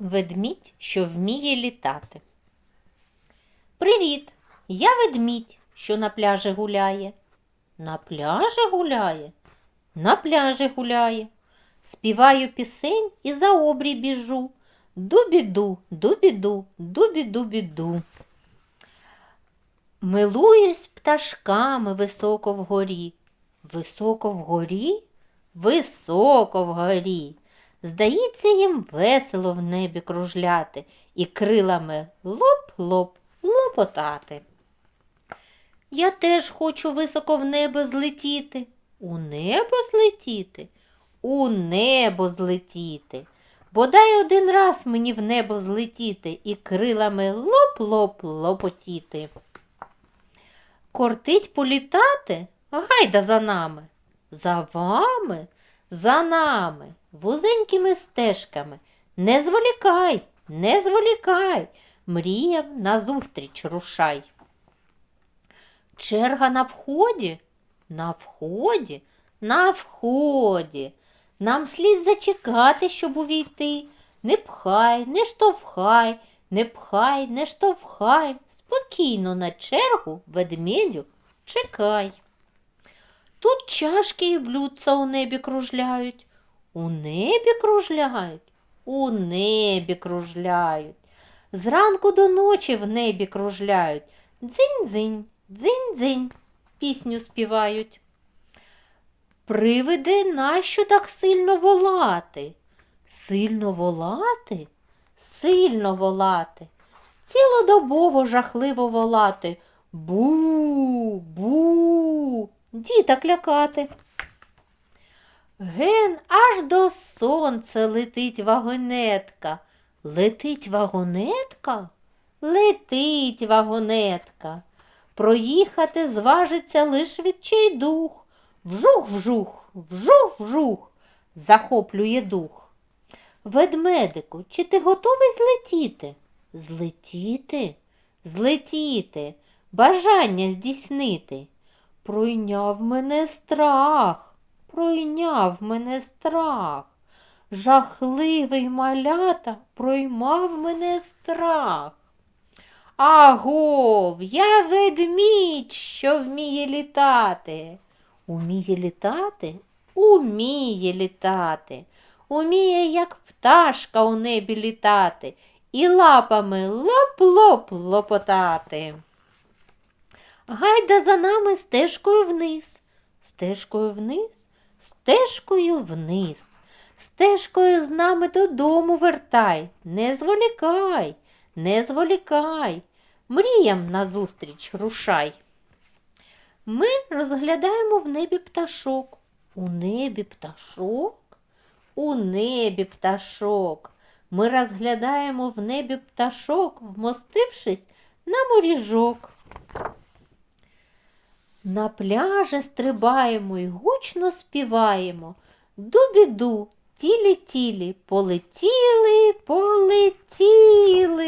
Ведмідь, що вміє літати. Привіт! Я ведмідь, що на пляжі гуляє. На пляжі гуляє? На пляжі гуляє. Співаю пісень і за обрій біжу. Дубіду, дубіду, дубі-дубіду. Милуюсь пташками високо вгорі. Високо вгорі? Високо вгорі. Здається, їм весело в небі кружляти і крилами лоп-лоп лопотати. Я теж хочу високо в небо злетіти. У небо злетіти? У небо злетіти. Бодай один раз мені в небо злетіти і крилами лоп-лоп лопотіти. Кортить політати? Гайда за нами. За вами, за нами, вузенькими стежками. Не зволікай, не зволікай, мріям назустріч рушай. Черга на вході? На вході, на вході. Нам слід зачекати, щоб увійти. Не пхай, не штовхай, не пхай, не штовхай. Спокійно на чергу ведмедю чекай. Тут чашки і блюдца у небі кружляють. У небі кружляють, у небі кружляють. Зранку до ночі в небі кружляють. Дзинь-дзинь, дзинь-дзинь, пісню співають. Привиди, нащо так сильно волати? Сильно волати? Сильно волати. Цілодобово жахливо волати. Бу, бу, діток лякати. Ген аж до сонця летить вагонетка. Летить вагонетка? Летить вагонетка. Проїхати зважиться лиш відчайдух. Вжух-вжух, вжух-вжух, захоплює дух. Ведмедику, чи ти готовий злетіти? Злетіти? Злетіти, бажання здійснити. Пройняв мене страх, пройняв мене страх. Жахливий малята проймав мене страх. Агов, я ведмідь, що вміє літати. Уміє літати? Уміє літати. Уміє, як пташка у небі літати, і лапами лоп-лоп лопотати. Гайда за нами стежкою вниз, стежкою вниз, стежкою вниз, стежкою з нами додому вертай, не зволікай, не зволікай, мріям назустріч рушай. Ми розглядаємо в небі пташок. У небі пташок? У небі пташок. Ми розглядаємо в небі пташок, вмостившись на моріжок. На пляже стрибаємо і гучно співаємо. Дубіду, тілі-тілі, полетіли, полетіли.